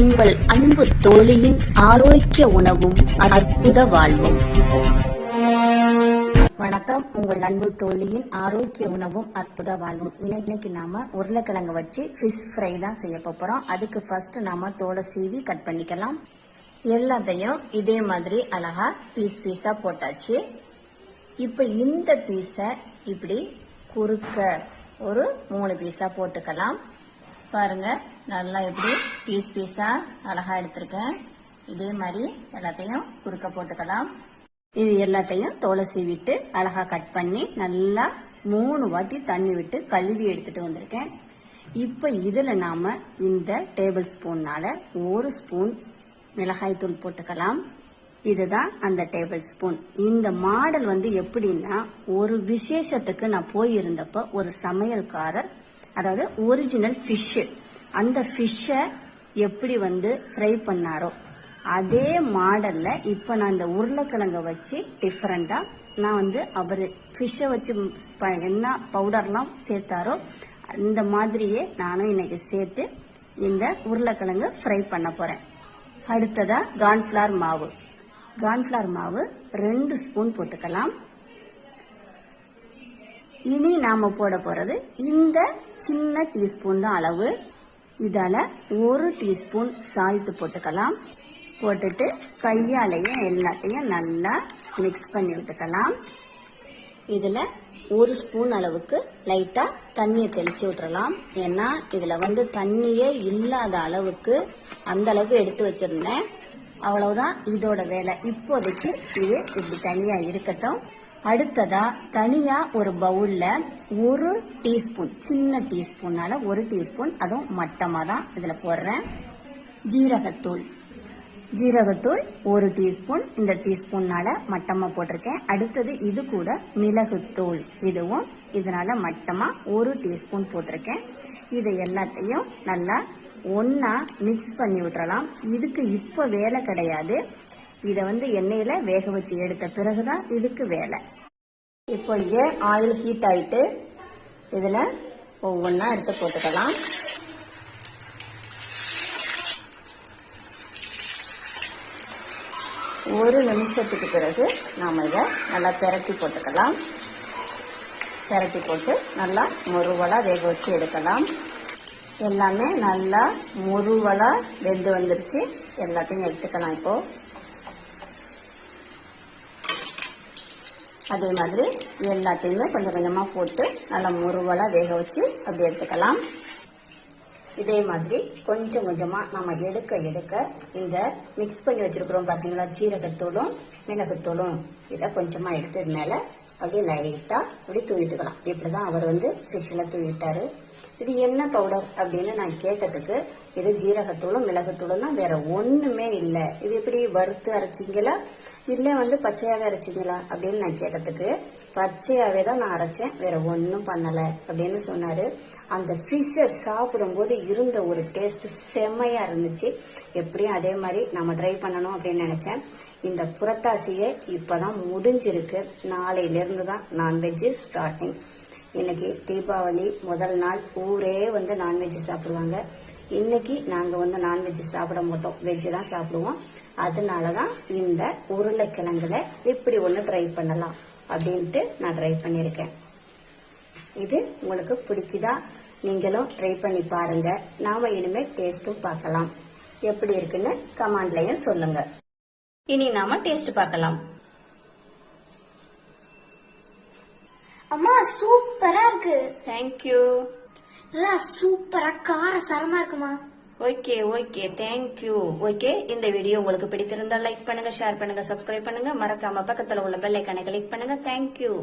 உங்கள் அன்பு தோழியின் ஆரோக்கிய உணவும் அற்புத வாழ்வும். வணக்கம். உங்கள் அன்பு தோழியின் ஆரோக்கிய உணவும் அற்புத வாழ்வும். இன்னைக்கு நாம உருளைக்கிழங்கு வச்சு ஃபிஷ் ஃப்ரை தான் செய்ய போறோம் அதுக்கு ஃபர்ஸ்ட் நாம தோலை சீவி கட் பண்ணிக்கலாம். எல்லாத்தையும் இதே மாதிரி அழகா பீஸ் பீஸா போட்டாச்சு. இப்ப இந்த பீஸை இப்படி குறுக்க ஒரு மூணு பீஸா போட்டுக்கலாம். பாருங்க. நல்லா எப்படி பீஸ் பீஸா அழகா எடுத்திருக்கேன். இதே மாதிரி எல்லாத்தையும் குறுக்க போட்டுக்கலாம். இது எல்லாத்தையும் தோலை சீவிட்டு அழகா கட் பண்ணி நல்லா மூணு வாட்டி தண்ணி விட்டு கழுவி எடுத்துட்டு வந்திருக்கேன். இப்ப இதுல நாம இந்த டேபிள் ஸ்பூன்னால ஒரு ஸ்பூன் மிளகாய் தூள் போட்டுக்கலாம். இதுதான் அந்த டேபிள் ஸ்பூன் இந்த மாடல் வந்து எப்படின்னா ஒரு விசேஷத்துக்கு நான் போயிருந்தப்ப ஒரு சமையல்காரர் அதாவது ஒரிஜினல் ஃபிஷ் அந்த ஃபிஷ்ஷை எப்படி வந்து ஃப்ரை பண்ணாரோ அதே மாடல்ல இப்ப நான் இந்த உருளைக்கிழங்கை வச்சு டிஃப்ரெண்ட்டாக நான் வந்து அவர் ஃபிஷ்ஷை வச்சு என்ன பவுடர்லாம் சேர்த்தாரோ இந்த மாதிரியே நானும் இன்னைக்கு சேர்த்து இந்த உருளைக்கிழங்கு ஃப்ரை பண்ண போறேன். அடுத்ததா கார்ன்ஃபிளார் மாவு. கார்ன்ஃபிளார் மாவு ரெண்டு ஸ்பூன் போட்டுக்கலாம். இனி நாம போட போறது இந்த சின்ன டீஸ்பூன் தான் அளவு. இதால ஒரு டீஸ்பூன் சால்ட் போட்டுக்கலாம். போட்டுட்டு கையாலையும் எல்லாத்தையும் நல்லா மிக்ஸ் பண்ணி விட்டுக்கலாம். இதுல ஒரு ஸ்பூன் அளவுக்கு லைட்டா தண்ணியை தெளிச்சு விட்டுறலாம். ஏன்னா இதுல வந்து தண்ணியே இல்லாத அளவுக்கு அந்த அளவுக்கு எடுத்து வச்சிருந்தேன். அவ்வளவுதான் இதோட வேலை. இப்போதைக்கு இது இப்படி தனியா இருக்கட்டும். அடுத்ததா தனியா ஒரு பவுல்ல ஒரு டீஸ்பூன் சின்ன டீஸ்பூனால ஒரு டீஸ்பூன். அதுவும் மட்டமா தான் இதுல போடுறேன். ஜீரகத்தூள். ஜீரகத்தூள் ஒரு டீஸ்பூன். இந்த டீஸ்பூன்னால மட்டமா போட்டிருக்கேன். அடுத்தது இது கூட மிளகுத்தூள். இதுவும் இதனால மட்டமா ஒரு டீஸ்பூன் போட்டிருக்கேன். இது எல்லாத்தையும் நல்லா ஒன்னா மிக்ஸ் பண்ணி விட்டுறலாம். இதுக்கு இப்ப வேலை கிடையாது. இதை வந்து எண்ணெயில வேக வச்சு எடுத்த பிறகுதான் இதுக்கு வேலை. இப்போ இங்கே ஆயில் ஹீட் ஆயிட்டு இதில் ஒவ்வொன்றா எடுத்து போட்டுக்கலாம். ஒரு நிமிஷத்துக்கு பிறகு நாம் இதை நல்லா திரட்டி போட்டுக்கலாம். திரட்டி போட்டு நல்லா முருவலாக வேக வச்சு எடுக்கலாம். எல்லாமே நல்லா முருவலாக வெந்து வந்துருச்சு. எல்லாத்தையும் எடுத்துக்கலாம் இப்போது அதே மாதிரி எல்லாத்தையுமே கொஞ்சம் கொஞ்சமாக போட்டு நல்லா முருவலாக வேக வச்சு அப்படி எடுத்துக்கலாம். இதே மாதிரி கொஞ்சம் கொஞ்சமாக நம்ம எடுக்க எடுக்க இந்த மிக்ஸ் பண்ணி வச்சுருக்குறோம் பார்த்தீங்களா ஜீரகத்தூளும் மிளகுத்தூளும். இதை கொஞ்சமாக எடுத்தது மேலே அப்படியே லைட்டாக அப்படி தூவிட்டுக்கலாம். இப்படிதான் அவர் வந்து ஃபிஷ்ஷில் தூவிட்டாரு. இது என்ன பவுடர் அப்படின்னு நான் கேட்டதுக்கு இது ஜீரகத்தூளும் மிளகுத்தூளும் தான். வேற ஒண்ணுமே இல்லை. இது எப்படி வறுத்து அரைச்சிங்களா? இல்ல வந்து பச்சையாவே அரைச்சிங்களா? அப்படின்னு நான் கேட்டதுக்கு பச்சையாவே தான் நான் அரைச்சேன். வேற ஒன்றும் பண்ணல அப்படின்னு சொன்னாரு. அந்த ஃபிஷ்ஷை சாப்பிடும்போது இருந்த ஒரு டேஸ்ட் செம்மையா இருந்துச்சு. எப்படியும் அதே மாதிரி நம்ம ட்ரை பண்ணணும் அப்படின்னு நினைச்சேன். இந்த புரட்டாசியை இப்பதான் முடிஞ்சிருக்கு. நாளையிலிருந்து தான் நான்வெஜ் ஸ்டார்டிங் இன்னைக்கு தீபாவளி முதல் நாள் ஊரே வந்து நான்வெஜ் சாப்பிடுவாங்க. இன்னைக்கு நாங்கள் வந்து நான்வெஜ் சாப்பிட மாட்டோம். வெஜ் தான் சாப்பிடுவோம். அதனாலதான் இந்த உருளைக்கிழங்குல இப்படி ஒன்று ட்ரை பண்ணலாம் அப்படின்ட்டு நான் ட்ரை பண்ணியிருக்கேன். இது உங்களுக்கு பிடிக்குதா? நீங்களும் ட்ரை பண்ணி பாருங்க. நாம இனிமே டேஸ்ட்டும் பார்க்கலாம். எப்படி இருக்குன்னு கமாண்ட்லையும் சொல்லுங்க. இனி நாம டேஸ்ட் பார்க்கலாம். அம்மா சூப்பரா இருக்கு. தேங்க்யூ நல்லா சூப்பரா கார சரமா இருக்குமா? Okay okay thank you okay இந்த வீடியோ உங்களுக்கு பிடித்திருந்தால் லைக் பண்ணுங்க ஷேர் பண்ணுங்க சப்ஸ்கிரைப் பண்ணுங்க. மறக்காம பக்கத்துல உள்ள பெல் ஐக்கானை கிளிக் பண்ணுங்க. தேங்க்யூ